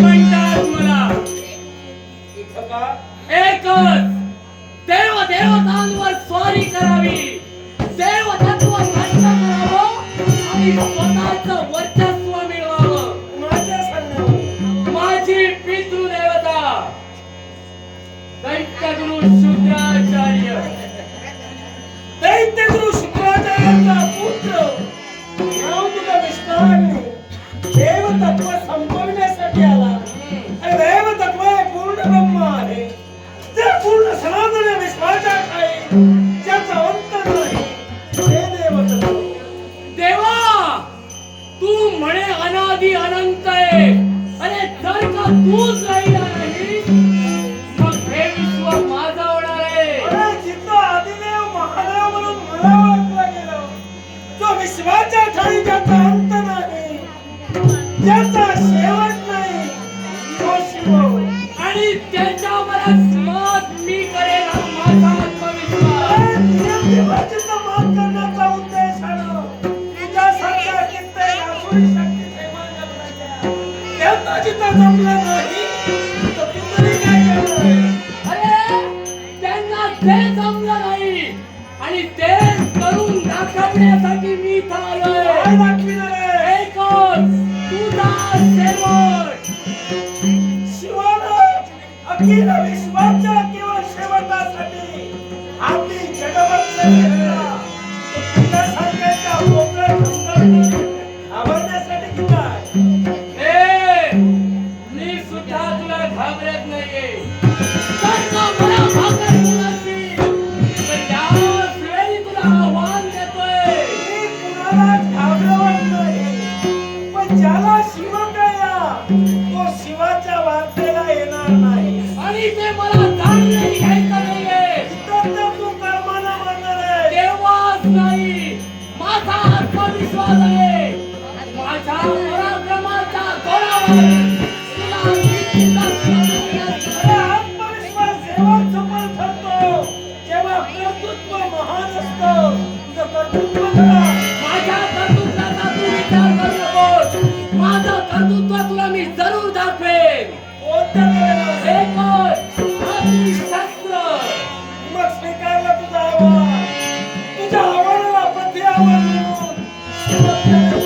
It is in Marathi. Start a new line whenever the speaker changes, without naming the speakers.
म्हणतात मला
इथं का
एकच
पूर्ण सनातन विश्वाच्या ठाई ज्याचा अंत नाही ते
देवा तू म्हणे अनादि अनंत आहे. अरे जर का तूच राहिला नाही मग हे विश्व माझा होणार आहे.
अरे जिथं आदिदेव महादेव म्हणून मला ओळखलं गेलं जो विश्वाच्या ठाई ज्याचा अंत नाही ज्याचा शेवट नाही तो शिव
आणि त्याच्यावरच मत आणि ते करून दाखवण्यासाठी मी इथं
काय
आलोय
दाखविणार आहे?
एकच तुझा शेवट
शिवानं अखिल विश्वाच्या केवळ शेवटासाठी आपली जगवंत शिव कळला, तो शिवाच्या वाटेला येणार नाही.
आणि ते मला जाणूनही घ्यायचं नाहीये.
तर तर तू कर्मानं मरणार आहे.
तेव्हाच नाही. माझा आत्मविश्वास आहे. माझ्या पराक्रमाच्या जोरावर तुला जिद्दीचा प्रभू
अरे आत्मविश्वास जेव्हा सफल ठरतो, जेव्हा कर्तृत्व महान असतं, तुझं कर्तृत्व करा.
माझ्या कर्तृत्वाचा तू विचार करू.
Thank
you.